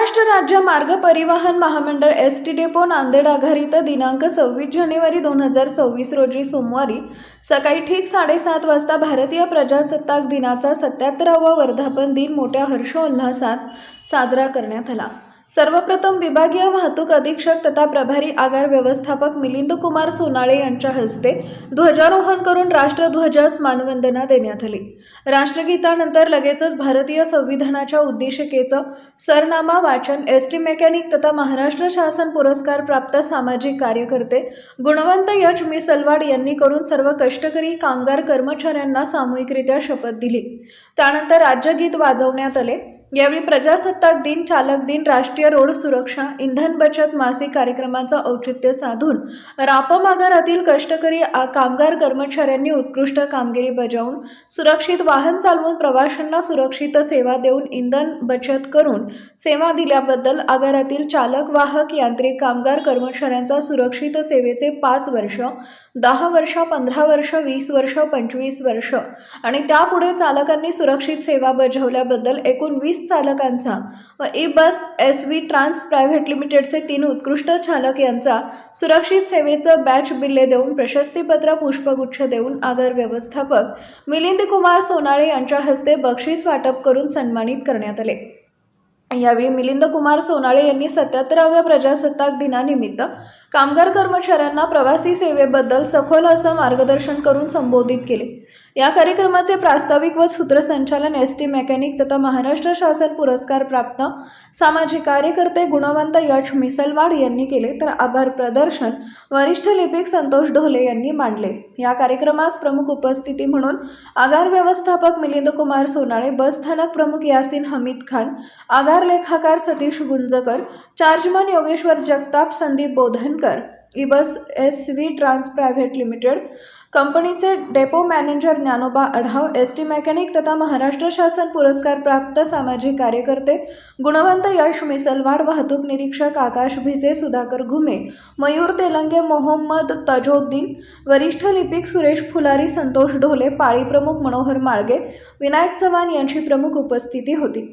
राज्य मार्ग परिवहन महामंडळ एस टी डेपो नांदेड आघाडीत दिनांक सव्वीस जानेवारी दोन हजार सव्वीस रोजी सोमवारी सकाळी ठीक साडेसात वाजता भारतीय प्रजासत्ताक दिनाचा सत्याहत्तरावा वर्धापन दिन मोठ्या हर्षोल्हासात साजरा करण्यात आला. सर्वप्रथम विभागीय वाहतूक अधीक्षक तथा प्रभारी आगार व्यवस्थापक मिलिंद कुमार सोनाळे यांच्या हस्ते ध्वजारोहण करून राष्ट्रध्वजास मानवंदना देण्यात आली. राष्ट्रगीतानंतर लगेचच भारतीय संविधानाच्या उद्देशिकेचं सरनामा वाचन एस टी मेकॅनिक तथा महाराष्ट्र शासन पुरस्कार प्राप्त सामाजिक कार्यकर्ते गुणवंत यश मिसलवाड यांनी करून सर्व कष्टकरी कामगार कर्मचाऱ्यांना सामूहिकरित्या शपथ दिली. त्यानंतर राज्यगीत वाजवण्यात आले. यावेळी प्रजासत्ताक दिन चालक दिन राष्ट्रीय रोड सुरक्षा इंधन बचत मासिक कार्यक्रमाचं औचित्य साधून रापम आगारातील कष्टकरी आ- कामगार कर्मचाऱ्यांनी उत्कृष्ट कामगिरी बजावून सुरक्षित वाहन चालवून प्रवाशांना सुरक्षित सेवा देऊन इंधन बचत करून सेवा दिल्याबद्दल आगारातील चालक वाहक यांत्रिक कामगार कर्मचाऱ्यांचा सुरक्षित सेवेचे पाच वर्ष दहा वर्ष पंधरा वर्ष वीस वर्ष पंचवीस वर्ष आणि त्यापुढे चालकांनी सुरक्षित सेवा बजावल्याबद्दल एकूण वीस चालकांचा. व E bus S V trans private लिमिटेडचे तीन उत्कृष्ट चालक यांचा सुरक्षित सेवेचं बॅच बिल्ले देऊन प्रशस्तीपत्र पुष्पगुच्छ देऊन आगर व्यवस्थापक मिलिंद कुमार सोनाळे यांच्या हस्ते बक्षीस वाटप करून सन्मानित करण्यात आले. यावेळी मिलिंद कुमार सोनाळे यांनी सत्याहत्तराव्या प्रजासत्ताक दिनानिमित्त कामगार कर्मचाऱ्यांना प्रवासी सेवेबद्दल सखोल असं मार्गदर्शन करून संबोधित केले. या कार्यक्रमाचे प्रास्ताविक व सूत्रसंचालन एस टी मेकॅनिक तथा महाराष्ट्र शासन पुरस्कार प्राप्त सामाजिक कार्यकर्ते गुणवंत यश मिसलवाड यांनी केले. तर आभार प्रदर्शन वरिष्ठ लिपिक संतोष ढोले यांनी मांडले. या कार्यक्रमास प्रमुख उपस्थिती म्हणून आगार व्यवस्थापक मिलिंद कुमार सोनाळे बस स्थानक प्रमुख यासिन हमीद खान आगार लेखाकार Satish Gunjkar chargeman Yogeshwar Jagtap Sandeep Bodhankar e bus S V trans private limited कंपनीचे depot manager Dnyanoba Adhav S T mechanic तथा महाराष्ट्र शासन पुरस्कार प्राप्त सामाजिक कार्यकर्ते गुणवंत यश मिसलवाड वाहतूक निरीक्षक आकाश भिसे सुधाकर घुमे मयूर तेलंगे मोहम्मद तजोद्दीन वरिष्ठ लिपिक सुरेश फुलारी संतोष ढोले पाळी प्रमुख मनोहर माळगे विनायक चव्हाण यांची प्रमुख उपस्थिती होती.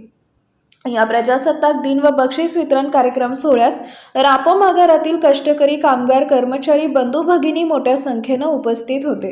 या प्रजासत्ताक दिन व बक्षीस वितरण कार्यक्रम सोहळ्यास रापो माघारातील कष्टकरी कामगार कर्मचारी बंधू भगिनी मोठ्या संख्येनं उपस्थित होते.